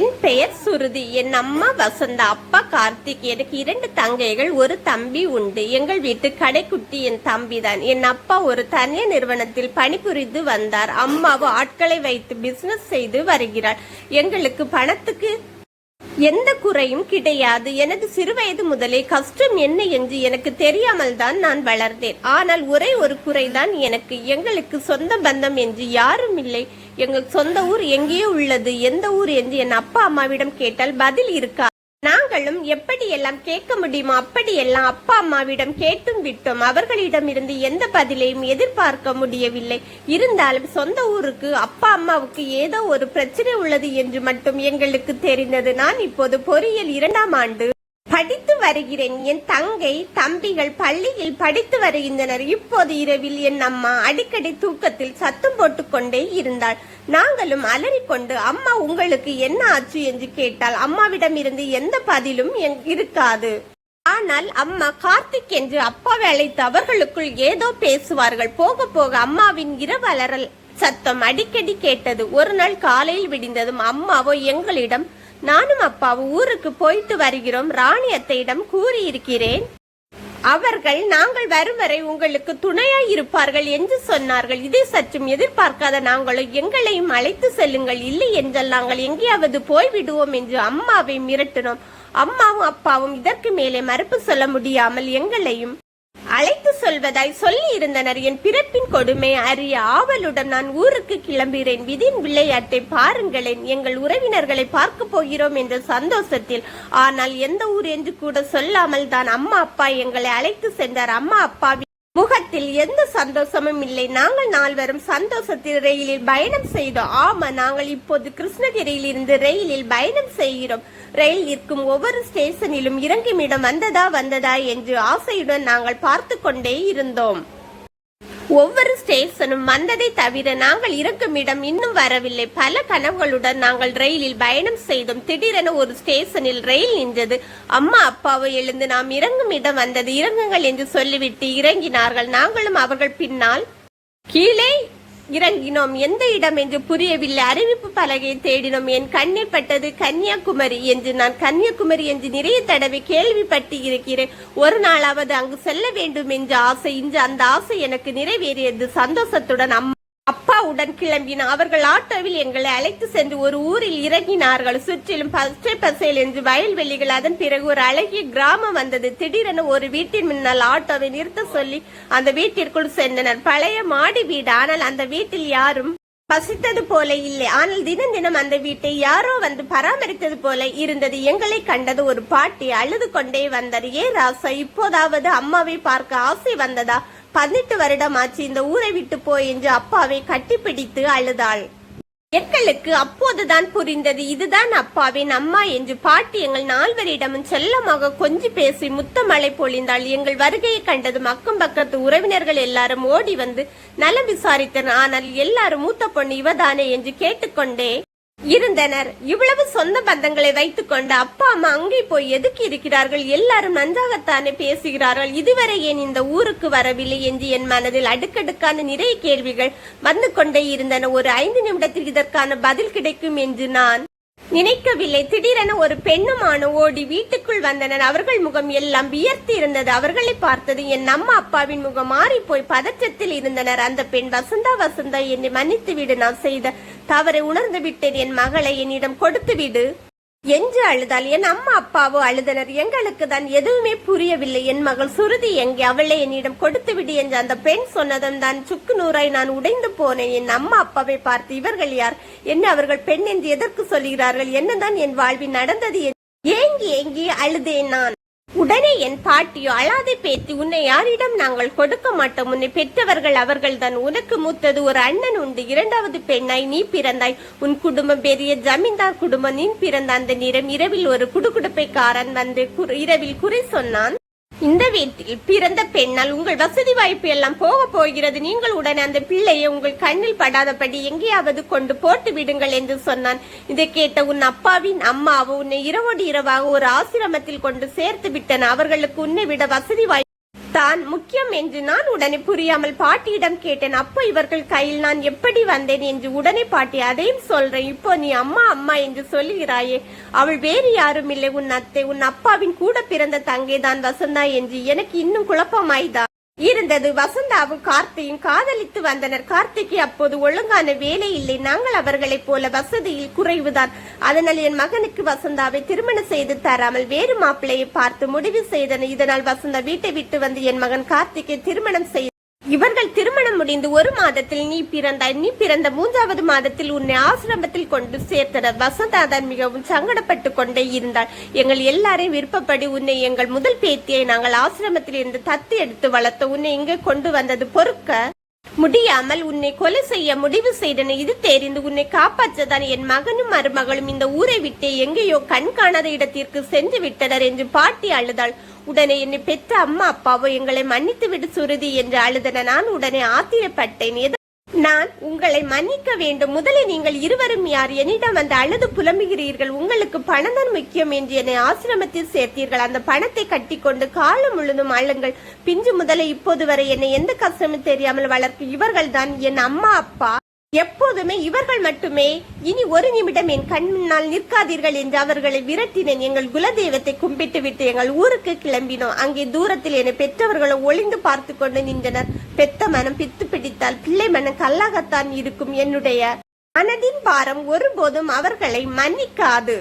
என் பெயர் சுருதி. என் அம்மா வசந்தா. அப்பா கார்த்திக். எனக்கு இரண்டு தங்கைகள் ஒரு தம்பி உண்டு. எங்கள் வீட்டு கடைக்குட்டி என் தம்பி தான் என் அப்பா ஒரு தனியார் நிறுவனத்தில் பணிபுரிந்து வந்தார். அம்மாவு ஆட்களை வைத்து பிசினஸ் செய்து வருகிறார். எங்களுக்கு பணத்துக்கு எந்த குறையும் கிடையாது. எனது சிறுவயது முதலே கஷ்டம் என்ன என்று எனக்கு தெரியாமல் தான் நான் வளர்ந்தேன். ஆனால் ஒரே ஒரு குறைதான் எனக்கு. எங்களுக்கு சொந்த பந்தம் என்று யாரும் இல்லை. எங்கள் சொந்த ஊர் எங்கேயோ உள்ளது. எந்த ஊர் என்று என் அப்பா அம்மாவிடம் கேட்டால் பதில் இருக்கா அவர்களும் எப்படியெல்லாம் கேட்க முடியுமோ அப்படியெல்லாம் அப்பா அம்மாவிடம் கேட்டும் விட்டோம் அவர்களிடம் இருந்து எந்த பதிலையும் எதிர்பார்க்க முடியவில்லை. இருந்தாலும் சொந்த ஊருக்கு அப்பா அம்மாவுக்கு ஏதோ ஒரு பிரச்சனை உள்ளது என்று மட்டும் எங்களுக்கு தெரிந்தது. நான் இப்போது பொறியியல் இரண்டாம் ஆண்டு படித்து வருகிறேன் என் தங்கை தம்பிகள் பள்ளியில் படித்து வருகின்றனர். இப்போது இரவில் என் அம்மா அடிக்கடி தூக்கத்தில் சத்தம் போட்டுக்கொண்டே இருந்தாள். நாங்களும் அலறிக்கொண்டு அம்மா உங்களுக்கு என்ன ஆச்சு? என்று கேட்டால் அம்மாவிடம் இருந்து எந்த பதிலும் இருக்காது. ஆனால் அம்மா கார்த்திக் என்று அப்பாவை அழைத்து அவர்களுக்குள் ஏதோ பேசுவார்கள். போக போக அம்மாவின் இரவு அலறல் சத்தம் அடிக்கடி கேட்டது. ஒரு நாள் காலையில் விடிந்ததும் அம்மாவோ எங்களிடம் நானும் அப்பாவும் ஊருக்கு போயிட்டு வருகிறோம். ராணி அத்தையிடம் கூறியிருக்கிறேன். அவர்கள் நாங்கள் வரும் வரை உங்களுக்கு துணையாய் இருப்பார்கள் என்று சொன்னார்கள். இதை சற்றும் எதிர்பார்க்காத நாங்களும் எங்களையும் அழைத்து செல்லுங்கள். இல்லை என்றால் நாங்கள் எங்கேயாவது போய்விடுவோம் என்று அம்மாவை மிரட்டினோம். அம்மாவும் அப்பாவும் இதற்கு மேலே மறுப்பு சொல்ல முடியாமல் எங்களையும் அழைத்து சொல்வதாய் சொல்லி இருந்தனர் என் பிறப்பின் கொடுமை அறிய ஆவலுடன் நான் ஊருக்கு கிளம்புகிறேன். விதின் விளையாட்டை பாருங்களேன். எங்கள் உறவினர்களை பார்க்க போகிறோம் என்ற சந்தோஷத்தில். ஆனால் எந்த ஊர் என்று கூட சொல்லாமல் தான் அம்மா அப்பா எங்களை அழைத்து சென்றார். அம்மா அப்பா முகத்தில் எந்த சந்தோஷமும் இல்லை. நாங்கள் நால்வரும் சந்தோஷத்தில் ரயிலில் பயணம் செய்தோம். ஆமா நாங்கள் இப்போது கிருஷ்ணகிரியில் இருந்து ரயிலில் பயணம் செய்கிறோம். ரயில் இருக்கும் ஒவ்வொரு ஸ்டேஷனிலும் இறங்குமிடம் வந்ததா வந்ததா என்று ஆசையுடன் நாங்கள் பார்த்து கொண்டே இருந்தோம். ஒவ்வொரு ஸ்டேஷனும் வந்ததை தவிர நாங்கள் இருக்கும் இடம் இன்னும் வரவில்லை. பல கனவுகளுடன் நாங்கள் ரயிலில் பயணம் செய்தோம். திடீரென ஒரு ஸ்டேஷனில் ரயில் நின்றது. அம்மா அப்பாவை எழுந்து நாம் இறங்கும் இடம் வந்தது இறங்குங்கள் என்று சொல்லிவிட்டு இறங்கினார்கள். நாங்களும் அவர்கள் பின்னால் கீழே இறங்கினோம். எந்த இடம் என்று புரியவில்லை. அறிவிப்பு பலகையை தேடினோம். என் கண்ணில் பட்டது கன்னியாகுமரி என்று. நான் கன்னியாகுமரி என்று நிறைய தடவை கேள்விப்பட்டு இருக்கிறேன். ஒரு நாளாவது அங்கு செல்ல வேண்டும் என்ற ஆசை இன்று அந்த ஆசை எனக்கு நிறைவேறியது. சந்தோஷத்துடன் அம்மா அப்பாவுடன் கிளம்பின. அவர்கள் ஆட்டோவில் எங்களை அழைத்து சென்று ஒரு ஊரில் இறங்கினார்கள். சுற்றிலும் பச்சை பசேல் என்று வயல்வெளிகள். அதன் பிறகு ஒரு அழகிய கிராமம் வந்தது. திடீரென ஒரு வீட்டின் முன்னால் ஆட்டோவை நிறுத்த சொல்லி அந்த வீட்டிற்குள் சென்றனர். பழைய மாடி வீடு. ஆனால் அந்த வீட்டில் யாரும் பசித்தது போல இல்லை. ஆனால் தினம் தினம் அந்த வீட்டை யாரோ வந்து பராமரித்தது போல இருந்தது. எங்களை கண்டது ஒரு பாட்டி அழுது கொண்டே வந்தார். ஏ ராசா இப்போதாவது அம்மாவை பார்க்க ஆசை வந்ததா? பதினெட்டு வருடம் ஆச்சு இந்த ஊரை விட்டு போய் என்று அப்பாவை கட்டிப்பிடித்து அழுதாள். எங்களுக்கு அப்போதுதான் புரிந்தது இதுதான் அப்பாவின் அம்மா என்று பாட்டி எங்கள் நால்வரிடமும் செல்லமாக கொஞ்சி பேசி முத்தமழை பொழிந்தாள். எங்கள் வருகையை கண்டதும் அக்கம் பக்கத்து உறவினர்கள் எல்லாரும் ஓடி வந்து நலம் விசாரித்தனர். ஆனால் எல்லாரும் மூத்த பொண்ணு இவதானே? என்று கேட்டுக்கொண்டே இருந்தனர். இவ்வளவு சொந்த பந்தங்களை வைத்துக் கொண்டு அப்பா அம்மா அங்கே போய் எதுக்கு இருக்கிறார்கள்? எல்லாரும் நன்றாகத்தானே பேசுகிறார்கள். இதுவரை ஏன் இந்த ஊருக்கு வரவில்லை என்று என் மனதில் அடுக்கடுக்கான நிறைய கேள்விகள் வந்து கொண்டே இருந்தன. ஒரு ஐந்து நிமிடத்தில் இதற்கான பதில் கிடைக்கும் என்று நான் நினைக்கவில்லை. திடீரென ஒரு பெண்ணும் ஆணும் ஓடி வீட்டுக்குள் வந்தனர். அவர்கள் முகம் எல்லாம் வியர்த்து இருந்தது. அவர்களை பார்த்தது என் அம்மா அப்பாவின் முகம் மாறி போய் பதற்றத்தில் இருந்தனர். அந்த பெண் வசந்தா வசந்தா என்னை மன்னித்து விடு நான் செய்த தவறை உணர்ந்து விட்டேன் என் மகளை என்னிடம் கொடுத்து விடு என்று அழுதால் என் அம்மா அப்பாவோ அழுதனர். எங்களுக்கு தான் எதுவுமே புரியவில்லை. என் மகள் சுருதி எங்கே? அவளை என்னிடம் கொடுத்து விடு என்று அந்த பெண் சொன்னதும் தான் சுக்கு நூறாய் நான் உடைந்து போனேன். என் அம்மா அப்பாவை பார்த்து இவர்கள் யார்? என்ன அவர்கள் பெண் என்று எதற்கு சொல்கிறார்கள் என்னதான் என் வாழ்வில் நடந்தது என்று ஏங்கி ஏங்கி அழுதேன் நான். உடனே என் பாட்டியோ அழாதே பேத்தி உன்னை யாரிடம் நாங்கள் கொடுக்க மாட்டோம். உன்னை பெற்றவர்கள் அவர்கள்தான். உனக்கு மூத்தது ஒரு அண்ணன் உண்டு. இரண்டாவது பெண்ணாய் நீ பிறந்தாய். உன் குடும்பம் பெரிய ஜமீன்தார் குடும்பம். நீ பிறந்த அந்த நேரம் இரவில் ஒரு குடுகுடுப்பைக்காரன் வந்து குறு- இரவில் குறை சொன்னான். இந்த வீட்டில் பிறந்த பெண்ணால் உங்கள் வசதி வாய்ப்பு எல்லாம் போக போகிறது. நீங்கள் உடனே அந்த பிள்ளையை உங்கள் கண்ணில் படாதபடி எங்கேயாவது கொண்டு போட்டு விடுங்கள் என்று சொன்னான். இதை கேட்ட உன் அப்பாவின் அம்மாவோ உன்னை இரவோடு இரவாக ஒரு ஆசிரமத்தில் கொண்டு சேர்த்து விட்டன. அவர்களுக்கு உன்னை விட வசதி வாய்ப்பு தான் முக்கியம் என்று நான் உடனே புரியாமல் பாட்டியிடம் கேட்டேன். அப்போ இவர்கள் கையில் நான் எப்படி வந்தேன் என்று உடனே பாட்டி அதையும் சொல்றேன். இப்போ நீ அம்மா அம்மா என்று சொல்லுகிறாயே. அவள் வேறு யாரும் இல்லை. உன் அத்தை உன் அப்பாவின் கூட பிறந்த தங்கை தான் வசந்தா என்று எனக்கு இன்னும் குழப்பமாய்தான் இருந்தது. வசந்தாவும் கார்த்தியும் காதலித்து வந்தனர். கார்த்திக்கு அப்போது ஒழுங்கான வேலை இல்லை. நாங்கள் அவர்களைப் போல வசதியில் குறைவுதான். அதனால் என் மகனுக்கு வசந்தாவை திருமணம் செய்து தராமல் வேறு மாப்பிள்ளையை பார்த்து முடிவு செய்தனர் இதனால் வசந்தா வீட்டை விட்டு வந்து என் மகன் கார்த்திக்கை திருமணம் செய்து இவர்கள் திருமணம் முடிந்து ஒரு மாதத்தில் நீ பிறந்தாய் நீ பிறந்த மூன்றாவது மாதத்தில் உன்னை ஆசிரமத்தில் கொண்டு சேர்த்தனர் வசந்தா தான் மிகவும் சங்கடப்பட்டு கொண்டே இருந்தாள். எங்கள் எல்லாரையும் விருப்பப்படி உன்னை எங்கள் முதல் பேத்தியை நாங்கள் ஆசிரமத்தில் இருந்து தத்து எடுத்து வளர்த்த உன்னை இங்கே கொண்டு வந்தது பொறுக்க. முடியாமல் உன்னை கொலை செய்ய முடிவு செய்தன இது தெரிந்து உன்னை காப்பாற்றதான் என் மகனும் மருமகளும் இந்த ஊரை விட்டு எங்கேயோ கண் காணாத இடத்திற்கு சென்று விட்டனர் என்று பாட்டி அழுதாள். உடனே என்னை பெற்ற அம்மா அப்பாவோ எங்களை மன்னித்து விடு சுருதி என்று அழுதன. நான் உடனே ஆத்திரப்பட்டேன். நான் உங்களை மன்னிக்க வேண்டும். முதலில் நீங்கள் இருவரும் யார்? என்னிடம் வந்து அழுது புலம்புகிறீர்கள். உங்களுக்கு பணம் தான் முக்கியம் என்று என்னை ஆசிரமத்தில் சேர்த்தீர்கள். அந்த பணத்தை கட்டிக்கொண்டு காலம் முழுதும் அழுங்கள். பிஞ்சு முதலை இப்போது வரை என்னை எந்த கஷ்டமும் தெரியாமல் வளர்க்கும் இவர்கள் தான் என் அம்மா அப்பா. எப்போதுமே இவர்கள் மட்டுமே. இனி ஒரு நிமிடம் என் கண் முன்னால் நிற்காதீர்கள் என்று அவர்களை விரட்டினேன். எங்கள் குலதெய்வத்தை கும்பிட்டு விட்டு எங்கள் ஊருக்கு கிளம்பினோம். அங்கே தூரத்தில் என்னை பெற்றவர்களை ஒளிந்து பார்த்து கொண்டு நின்றனர். பெத்த மனம் பித்து பிடித்தால் பிள்ளை மன கல்லாகத்தான் இருக்கும் என்னுடைய மனதின் பாரம் ஒருபோதும் அவர்களை மன்னிக்காது.